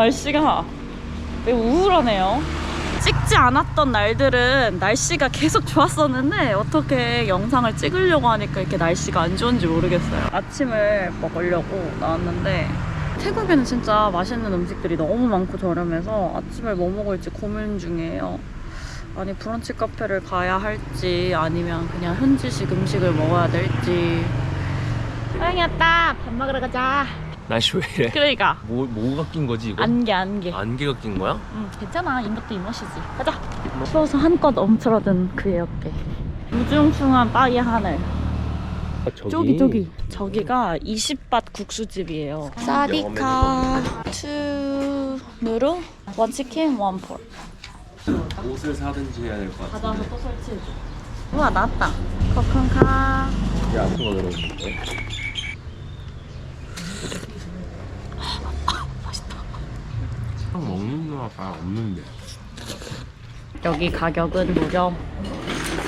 날씨가 매우 우울하네요. 찍지 않았던 날들은 날씨가 계속 좋았었는데 어떻게 영상을 찍으려고 하니까 이렇게 날씨가 안 좋은지 모르겠어요. 아침을 먹으려고 나왔는데 태국에는 진짜 맛있는 음식들이 너무 많고 저렴해서 아침을 뭐 먹을지 고민 중이에요. 아니 브런치 카페를 가야 할지 아니면 그냥 현지식 음식을 먹어야 될지. 소영이 왔다 밥 먹으러 가자 날씨 왜 이래? 그러니까. 뭐, 뭐가 낀 거지 이거? 안개 안개. 안개가 낀 거야? 응 괜찮아. 이것도 이멋이지. 가자. 추워서 한껏 움츠러든 그의 어깨 무중충한 빠이 하늘. 아, 저기? 저기 저기가 20밭 국수집이에요. 사디카. 투 누르 원 치킨 원 폴. 옷을 사든지 해야 될 것 같아 가자서 또 설치해줘. 우와 나왔다. 커큰카 야 아픈 거 들어오는데 맛있다 형 먹는 거가 없는데 여기 가격은 무려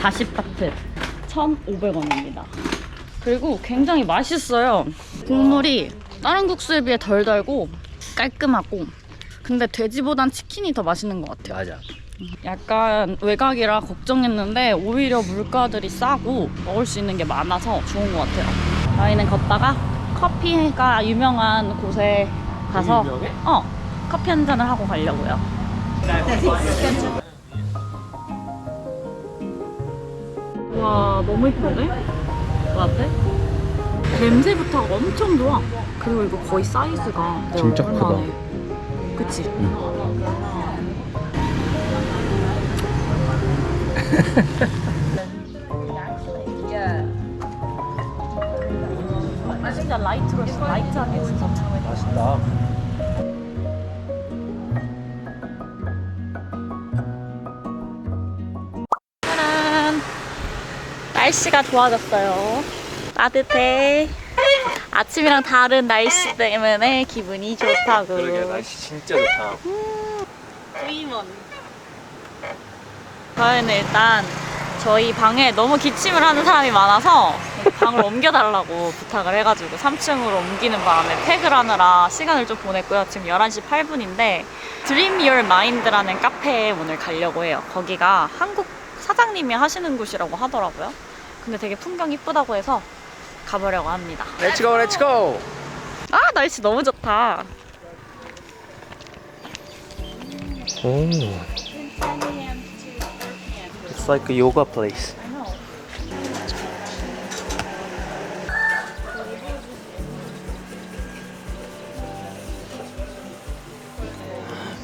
40바트 1,500원입니다. 그리고 굉장히 맛있어요. 국물이 다른 국수에 비해 덜 달고 깔끔하고 근데 돼지보단 치킨이 더 맛있는 것 같아요. 맞아 약간 외곽이라 걱정했는데 오히려 물가들이 싸고 먹을 수 있는 게 많아서 좋은 것 같아요. 저희는 걷다가 커피가 유명한 곳에 가서? 어 커피 한 잔을 하고 가려고요. 와 너무 이쁜데? 라떼? 냄새부터가 엄청 좋아. 그리고 이거 거의 사이즈가 내 진짜 얼굴만 크다. 해. 그치? 아 진짜 라이트로. 라이트하게 진짜 맛있다 날씨가 좋아졌어요. 따뜻해. 아침이랑 다른 날씨 때문에 기분이 좋다고. 그러게 날씨 진짜 좋다 브이먼. 저희는 일단 저희 방에 너무 기침을 하는 사람이 많아서 방을 옮겨달라고 부탁을 해가지고 3층으로 옮기는 바람에 팩을 하느라 시간을 좀 보냈고요. 지금 11시 8분인데 Dream Your Mind라는 카페에 오늘 가려고 해요. 거기가 한국 사장님이 하시는 곳이라고 하더라고요. 근데 되게 풍경 이쁘다고 해서 가보려고 합니다. 렛츠고 렛츠고 아 날씨 너무 좋다. 오 It's like a yoga place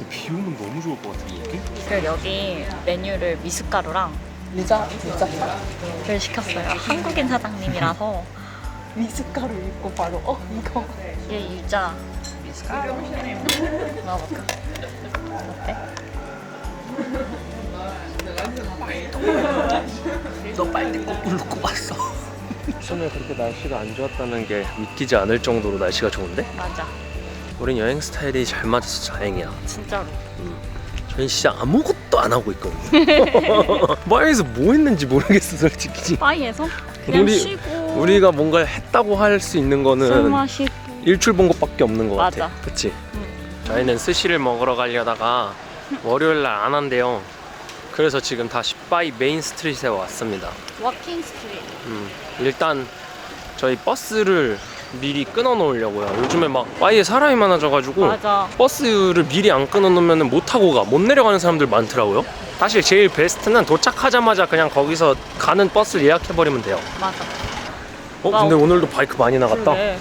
비 오면 너무 좋을 것 같은데 여기? 그래서 여기 메뉴를 미숫가루랑 유자 유자 를 시켰어요. 한국인 사장님이라서 미숫가루 있고 바로 어 이거 얘 유자 미숫가루 먹어볼까? 어때? 너 빨리 거꾸로 왔어 처음에 그렇게 날씨가 안 좋았다는 게 믿기지 않을 정도로 날씨가 좋은데? 맞아. 우린 여행 스타일이 잘 맞아서 다행이야 진짜로. 저희 진짜 아무것도 안 하고 있거든요 마에서 뭐 했는지 모르겠어 솔직히 바이에서 그냥 우리- 쉬고 우리가 뭔가 했다고 할 수 있는 술 거는 마시고 일출 본 것밖에 없는 것 맞아. 같아 그치? 응. 저희는 스시를 먹으러 가려다가 월요일 날 안 한대요 그래서 지금 다시 바이 메인 스트릿에 왔습니다 워킹 스트리트. 음, 일단 저희 버스를 미리 끊어 놓으려고요. 요즘에 막 바이에 사람이 많아져가지고 맞아. 버스를 미리 안 끊어 놓으면 못 타고 가, 못 내려가는 사람들 많더라고요. 사실 제일 베스트는 도착하자마자 그냥 거기서 가는 버스를 예약해 버리면 돼요. 맞아. 어, 나 근데 오늘도 바이크 많이 나갔다. 그래.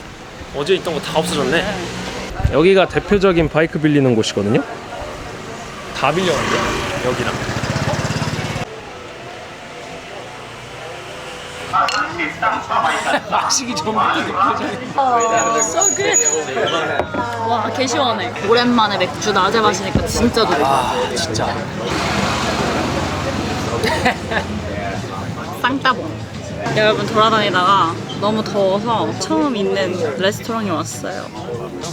어제 있던 거 다 없어졌네. 네. 여기가 대표적인 바이크 빌리는 곳이거든요. 다 빌려간대. 여기랑. 마시기 전부터 느껴져. So good. 와, 개 시원해. 오랜만에 맥주 낮에 마시니까 진짜 좋다. 아, 진짜. 쌍따봉. 여러분 돌아다니다가 너무 더워서 처음 있는 레스토랑에 왔어요.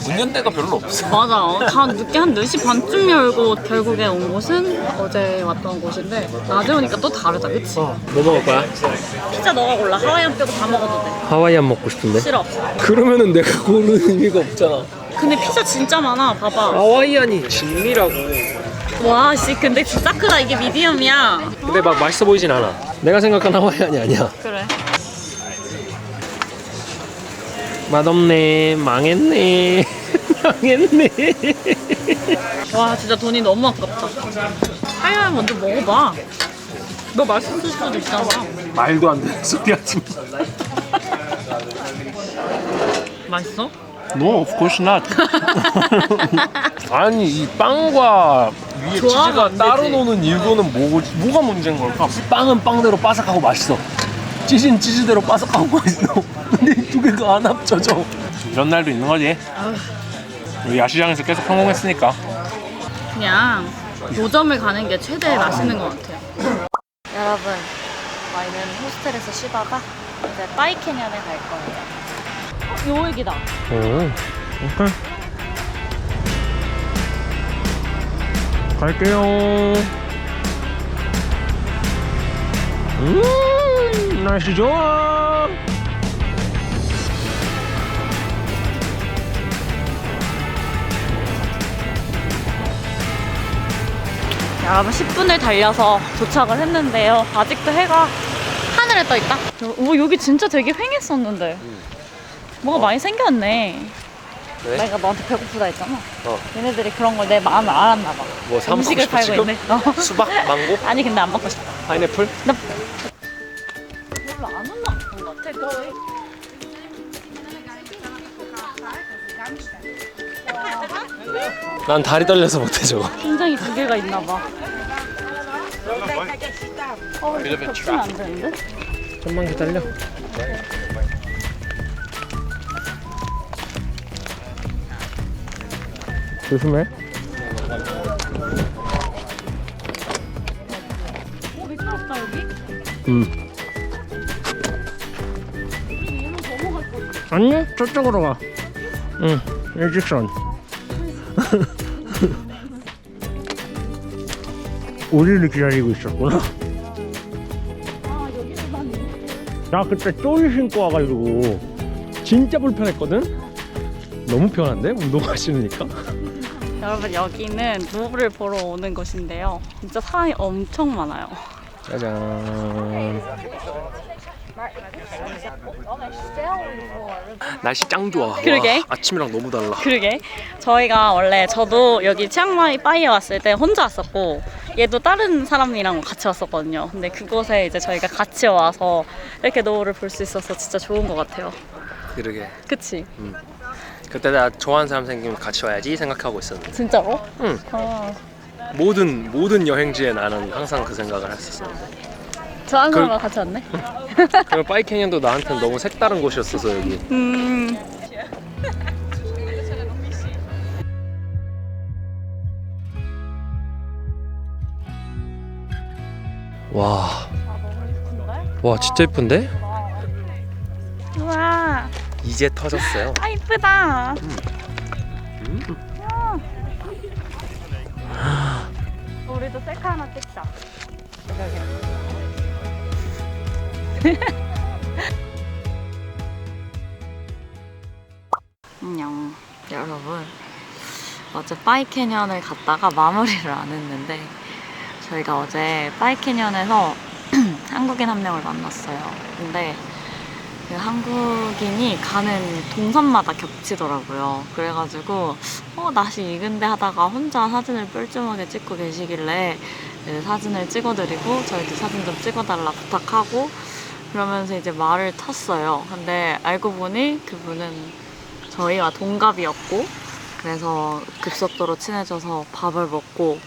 문연 데가 별로 없어. 맞아. 다 늦게 한 4시 반쯤 열고 결국에 온 곳은 어제 왔던 곳인데 낮에 오니까 또 다르다. 그치? 뭐 먹을 거야? 피자 너가 골라. 하와이안 빼고 다 먹어도 돼. 하와이안 먹고 싶은데. 싫어. 그러면은 내가 고르는 의미가 없잖아. 근데 피자 진짜 많아. 봐봐. 하와이안이 진미라고. 와, 씨. 근데 진짜 크다. 이게 미디엄이야. 근데 막 맛있어 보이진 않아. 내가 생각한 하와이안이 아니야. 그래. 맛없네. 망했네. 망했네. 와, 진짜 돈이 너무 아깝다. 하와이안 먼저 먹어봐. 너 맛있을 수도 있잖아. 말도 안 되는 소리 하지 마. 맛있어? No, of course not. 아니 이 빵과 위에 조화가 치즈가 안 따로 되지. 노는 이유는 뭐, 뭐가 문제인 걸까? 빵은 빵대로 바삭하고 맛있어. 치즈는 치즈대로 바삭하고 맛있어. 근데 이 두 개가 안 합쳐져. 이런 날도 있는 거지. 우리 야시장에서 계속 성공했으니까. 그냥 노점을 가는 게 최대 맛있는 것 같아요. 여러분, 저희는 호스텔에서 쉬다가 이제 바이캐년에 갈 거예요. 어, 요 얘기다. 오, 오케이. 갈게요. 음, 날씨 좋아. 여러분 10분을 달려서 도착을 했는데요. 아직도 해가 하늘에 떠 있다. 오 여기 진짜 되게 횡했었는데. 뭐가 많이 생겼네. 왜? 내가 너한테 배고프다 했잖아. 어. 얘네들이 그런 걸 내 마음을 알았나 봐. 뭐사 먹고 음식을 싶어 팔고 지금? 있네. 어. 수박, 망고, 아니 근데 안 먹고 싶어. 파인애플? 나 별로 안 올라온 것 같아. 거의. 난 다리 떨려서 못해 저거. 심장이 두 개가 있나 봐. 어, 이거 겹치면 안 되는데? 좀만 기다려. 조심해. 어, 미끄럽다 여기. 음. 아니 저쪽으로 가. 응 일직선. 우리를 기다리고 있었구나. 아 여기서 난나 그때 쫄 신고 와가지고 진짜 불편했거든. 너무 편한데 운동화 신으니까. 여러분 여기는 노브를 보러 오는 곳인데요. 진짜 사람이 엄청 많아요. 짜잔. 날씨 짱 좋아. 그러게. 와, 아침이랑 너무 달라. 그러게 저희가 원래 저도 여기 치앙마이 빠이에 왔을 때 혼자 왔었고 얘도 다른 사람이랑 같이 왔었거든요. 근데 그곳에 이제 저희가 같이 와서 이렇게 노을을 볼 수 있어서 진짜 좋은 것 같아요. 그러게. 그치? 그때 나 좋아하는 사람 생기면 같이 와야지 생각하고 있었는데. 진짜로? 응. 아, 모든 모든 여행지에 나는 항상 그 생각을 했었었는데. 좋아하는 그- 사람과 같이 왔네? 그리고 파이 캐년도 나한테는 너무 색다른 곳이었어서 여기. 음, 와? 와 진짜 예쁜데? 우와 이제 터졌어요. 아 이쁘다 우리도 셀카 하나 찍자 안녕 여러분 어제 빠이캐년을 갔다가 마무리를 안 했는데 저희가 어제 빠이캐년에서 한국인 한 명을 만났어요 근데 그 한국인이 가는 동선마다 겹치더라고요. 그래가지고 어 날씨 익은데 하다가 혼자 사진을 뻘쭘하게 찍고 계시길래 네, 사진을 찍어드리고 저희도 사진 좀 찍어달라 부탁하고 그러면서 이제 말을 탔어요. 근데 알고 보니 그분은 저희와 동갑이었고 그래서 급속도로 친해져서 밥을 먹고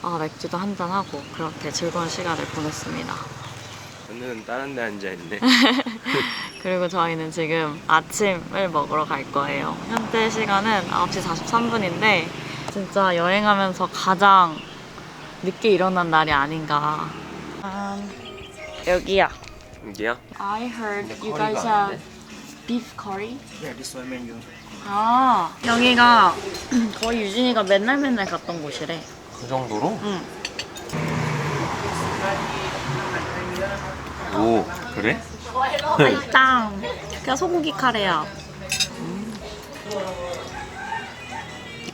아 맥주도 한잔 하고 그렇게 즐거운 시간을 보냈습니다. 오늘은 다른 데 앉아 있네. 그리고 저희는 지금 아침을 먹으러 갈 거예요. 현재 시간은 9시 43분인데 진짜 여행하면서 가장 늦게 일어난 날이 아닌가. 아, 여기야. 이게야? I heard you curry가 guys 안 have beef curry. Yeah, this one menu. 아 여기가 거의 유진이가 맨날 맨날 갔던 곳이래. 그 정도로? 응. 오 그래? 맛있다. 그냥 소고기 카레야. 음.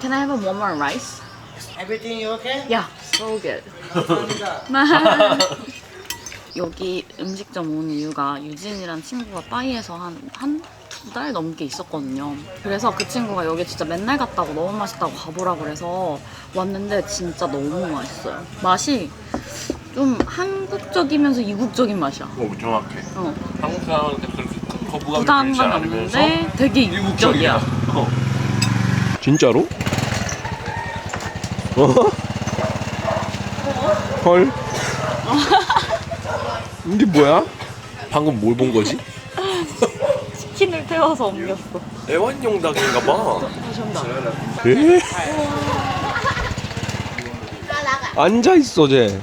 Can I have one more rice? Everything you okay? Yeah, so good. 여기 음식점 온 이유가 유진이란 친구가 파이에서 한 한 두 달 넘게 있었거든요. 그래서 그 친구가 여기 진짜 맨날 갔다고 너무 맛있다고 가보라 그래서 왔는데 진짜 너무 맛있어요. 맛이 좀 한국적이면서 이국적인 맛이야. 오 정확해 어. 한국 사람한테 그렇게 거부감이 들지 부담감 않으면서 없는데 되게 이국적이야. 어. 진짜로? 어? 헐 이게 뭐야? 방금 뭘 본 거지? 치킨을 태워서 옮겼어. 애완용 닭인가 봐 다시 온다. 에? 앉아 있어 쟤.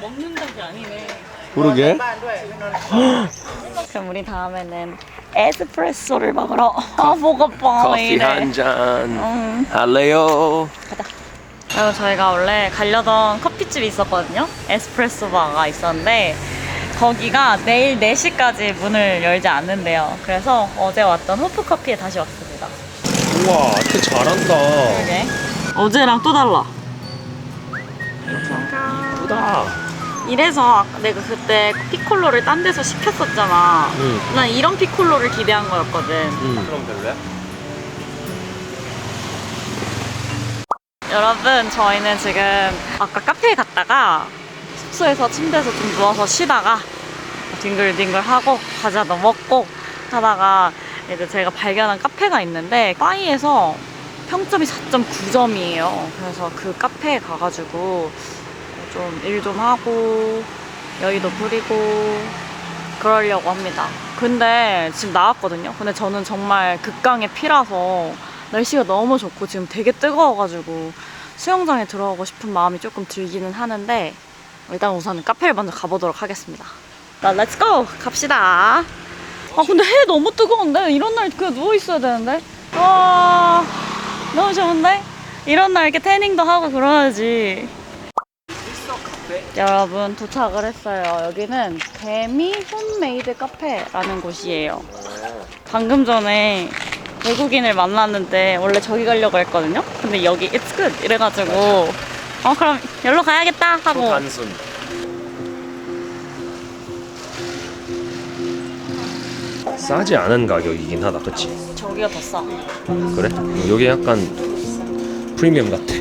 먹는 닭이 아니네. 그러게. 그럼 우리 다음에는 에스프레소를 먹으러 아빠 커피 한잔 할래요? 그리고 저희가 원래 가려던 커피집이 있었거든요. 에스프레소 바가 있었는데 거기가 내일 4시까지 문을 열지 않는데요. 그래서 어제 왔던 호프 커피에 다시 왔습니다. 우와, 쟤 잘한다. 그게 어제랑 또 달라. 예쁘다. 이래서 아까 내가 그때 피콜로를 딴 데서 시켰었잖아. 응. 난 이런 피콜로를 기대한 거였거든. 응. 그럼 될래? 여러분 저희는 지금 아까 카페에 갔다가 숙소에서 침대에서 좀 누워서 쉬다가 뒹글뒹글 하고 과자도 먹고 하다가 이제 제가 발견한 카페가 있는데 파이에서 평점이 4.9점이에요. 그래서 그 카페에 가가지고 좀 일좀 하고 여의도 부리고 그러려고 합니다. 근데 지금 나왔거든요. 근데 저는 정말 극강의 피라서 날씨가 너무 좋고 지금 되게 뜨거워가지고 수영장에 들어가고 싶은 마음이 조금 들기는 하는데 일단 우선 카페를 먼저 가보도록 하겠습니다. 나 렛츠고 갑시다. 아 근데 해 너무 뜨거운데 이런 날 그냥 누워 있어야 되는데. 와 너무 좋은데 이런 날 이렇게 태닝도 하고 그러야지. 여러분 도착을 했어요. 여기는 데미 홈메이드 카페라는 곳이에요. 방금 전에 외국인을 만났는데 원래 저기 가려고 했거든요. 근데 여기 it's good 이래가지고 어 그럼 여기로 가야겠다 하고 단순. 싸지 않은 가격이긴 하다, 그치? 저기가 더 싸. 그래? 여기 약간 프리미엄 같아.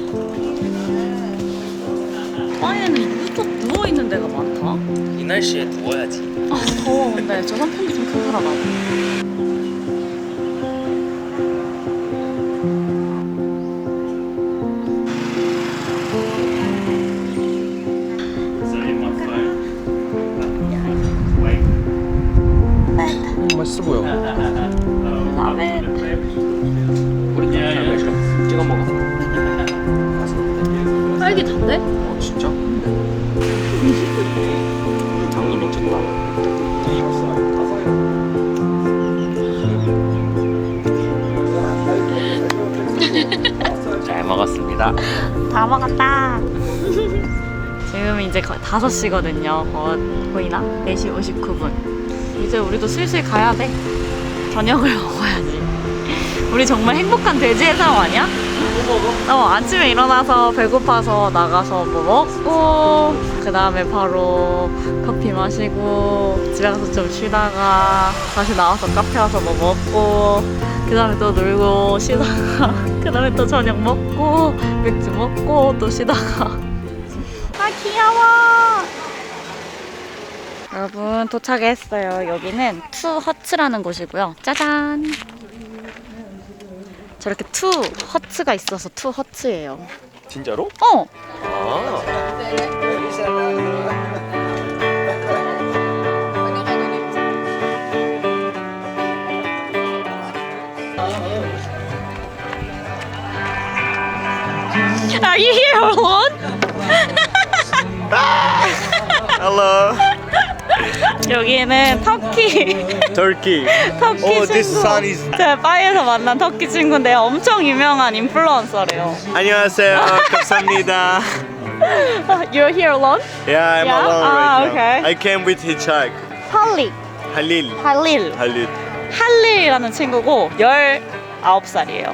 파이에는 유독 누워 있는 데가 많다. 이 날씨에 누워야지. 아 더워 근데 저 선풍기 좀 켜더라 나. 먹었습니다. 다 먹었다. 지금 이제 거의 5시거든요. 거, 보이나? 4시 59분. 이제 우리도 슬슬 가야 돼. 저녁을 먹어야지. 우리 정말 행복한 돼지의 삶 아니야? 어, 아침에 일어나서 배고파서 나가서 뭐 먹고, 그 다음에 바로 커피 마시고, 집에 가서 좀 쉬다가, 다시 나와서 카페 와서 뭐 먹고, 그 다음에 또 놀고, 쉬다가, 그 다음에 또 저녁 먹고, 맥주 먹고, 또 쉬다가. 아, 귀여워! 여러분, 도착했어요. 여기는 투 허츠라는 곳이고요. 짜잔! 저렇게 투 허츠가 있어서 투 허츠예요. 진짜로? 어! 아. Are you here alone? Hello. 여기는 터키 Turkey. 터키 Oh, this 친구. sun is. 제가 파이에서 만난 터키 친구인데요. 엄청 유명한 인플루언서래요. 안녕하세요. 감사합니다. You're here alone? Yeah, I'm Yeah? alone Ah, right okay. now. I came with hitchhike. 할리, Halil. 할릴, Halil. 할릴이라는 친구고 19살이에요.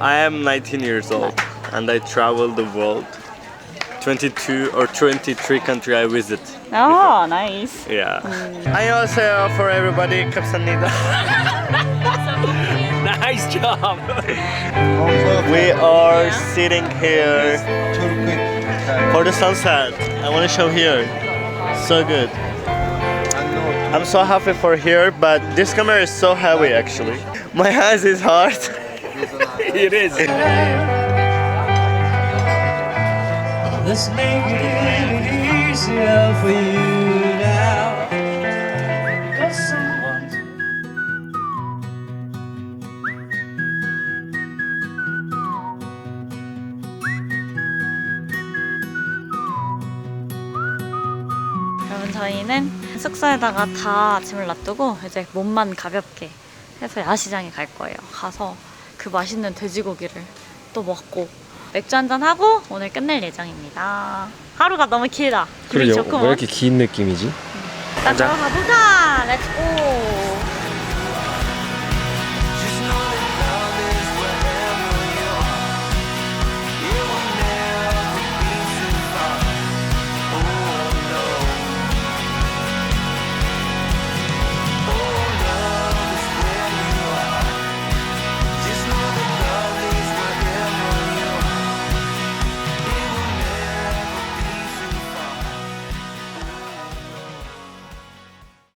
I am 19 years old and I travel the world. 22 or 23 country I visit. 아, 나이스. Yeah. 안녕하세요 for everybody. 감사합니다. Nice job. We are sitting here for the sunset. I want to show here. So good. I'm so happy for here, but this camera is so heavy actually. My hands is hard. it is. Let's make it easier for you now. Got someone 여러분 저희는 숙소에다가 다 짐을 놔두고 이제 몸만 가볍게 해서 야시장에 갈 거예요. 가서 그 맛있는 돼지고기를 또 먹고 맥주 한잔 하고 오늘 끝낼 예정입니다. 하루가 너무 길다. 그래요. 좋구먼. 왜 이렇게 긴 느낌이지? 음. 나 가자. 들어가 보자. 렛츠고.